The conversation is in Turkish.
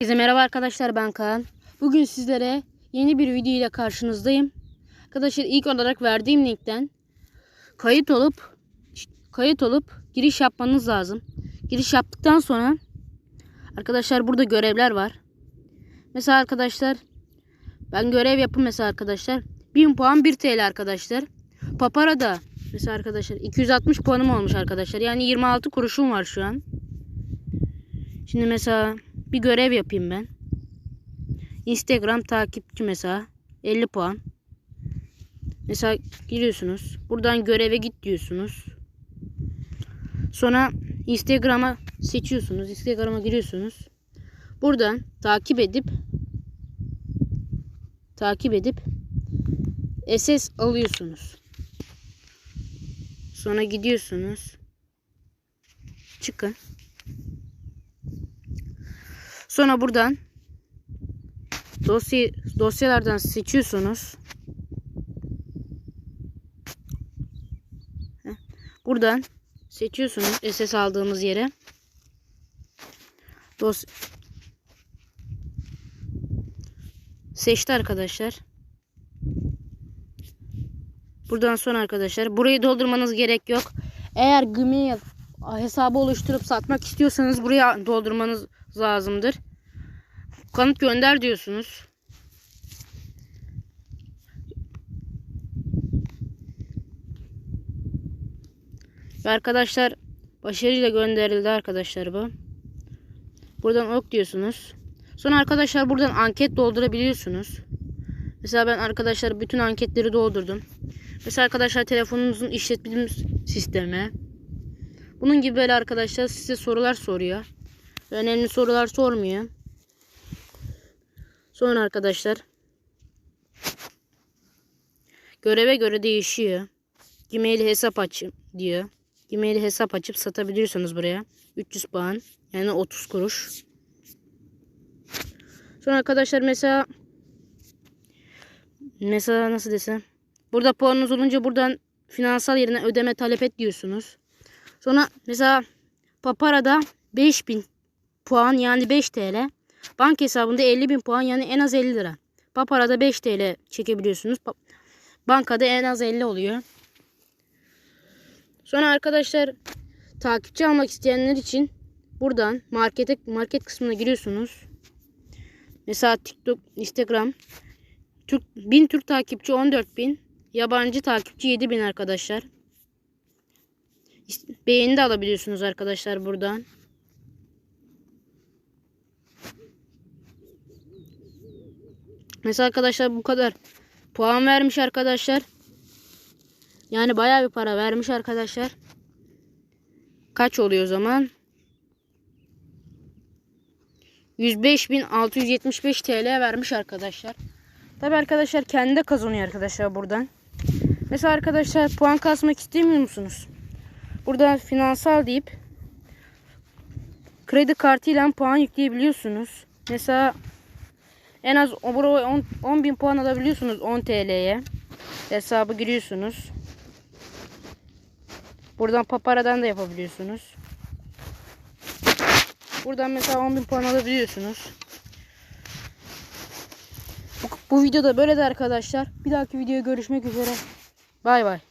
Herkese merhaba arkadaşlar ben Kaan. Bugün sizlere yeni bir video ile karşınızdayım. Arkadaşlar ilk olarak verdiğim linkten kayıt olup kayıt olup giriş yapmanız lazım. Giriş yaptıktan sonra arkadaşlar burada görevler var. Mesela arkadaşlar ben görev yapın mesela arkadaşlar. 1000 puan 1 TL arkadaşlar. Papara'da mesela arkadaşlar 260 puanım olmuş arkadaşlar. Yani 26 kuruşum var şu an. Şimdi mesela bir görev yapayım ben. Instagram takipçi mesela 50 puan. Mesela giriyorsunuz. Buradan göreve git diyorsunuz. Sonra Instagram'a seçiyorsunuz. Instagram'a giriyorsunuz. Buradan takip edip takip edip SS alıyorsunuz. Sonra gidiyorsunuz. Çıkın. Sonra buradan dosya dosyalardan seçiyorsunuz. Buradan seçiyorsunuz SS aldığımız yere. Dos Seçti arkadaşlar. Buradan sonra arkadaşlar burayı doldurmanız gerek yok. Eğer Gmail hesabı oluşturup satmak istiyorsanız buraya doldurmanız lazımdır. Kanıt gönder diyorsunuz. Arkadaşlar başarıyla gönderildi arkadaşlar bu. Buradan ok diyorsunuz. Sonra arkadaşlar buradan anket doldurabiliyorsunuz. Mesela ben arkadaşlar bütün anketleri doldurdum. Mesela arkadaşlar telefonunuzun işletim sistemi. Bunun gibi böyle arkadaşlar size sorular soruyor. Önemli sorular sormuyor. Sonra arkadaşlar göreve göre değişiyor. Gmail hesap açın diyor. Gmail hesap açıp satabiliyorsunuz buraya. 300 puan yani 30 kuruş. Sonra arkadaşlar mesela mesela nasıl desem burada puanınız olunca buradan finansal yerine ödeme talep et diyorsunuz. Sonra mesela Papara'da 5000 puan yani 5 TL. Bank hesabında 50 bin puan yani en az 50 lira. Papara'da 5 TL çekebiliyorsunuz. Bankada en az 50 oluyor. Sonra arkadaşlar takipçi almak isteyenler için buradan markete market kısmına giriyorsunuz. Mesela TikTok, Instagram Türk 1000 Türk takipçi 14.000, yabancı takipçi 7000 arkadaşlar. Beğeni de alabiliyorsunuz arkadaşlar buradan. Mesela arkadaşlar bu kadar puan vermiş arkadaşlar. Yani bayağı bir para vermiş arkadaşlar. Kaç oluyor o zaman? 105.675 TL vermiş arkadaşlar. Tabi arkadaşlar kendi de kazanıyor arkadaşlar buradan. Mesela arkadaşlar puan kasmak istemiyor musunuz? Burada finansal deyip kredi kartıyla puan yükleyebiliyorsunuz. Mesela en az 10, 10 bin puan alabiliyorsunuz 10 TL'ye. Hesabı giriyorsunuz. Buradan papara'dan da yapabiliyorsunuz. Buradan mesela 10 bin puan alabiliyorsunuz. Bu, bu videoda böyle de arkadaşlar. Bir dahaki videoya görüşmek üzere. Bay bay.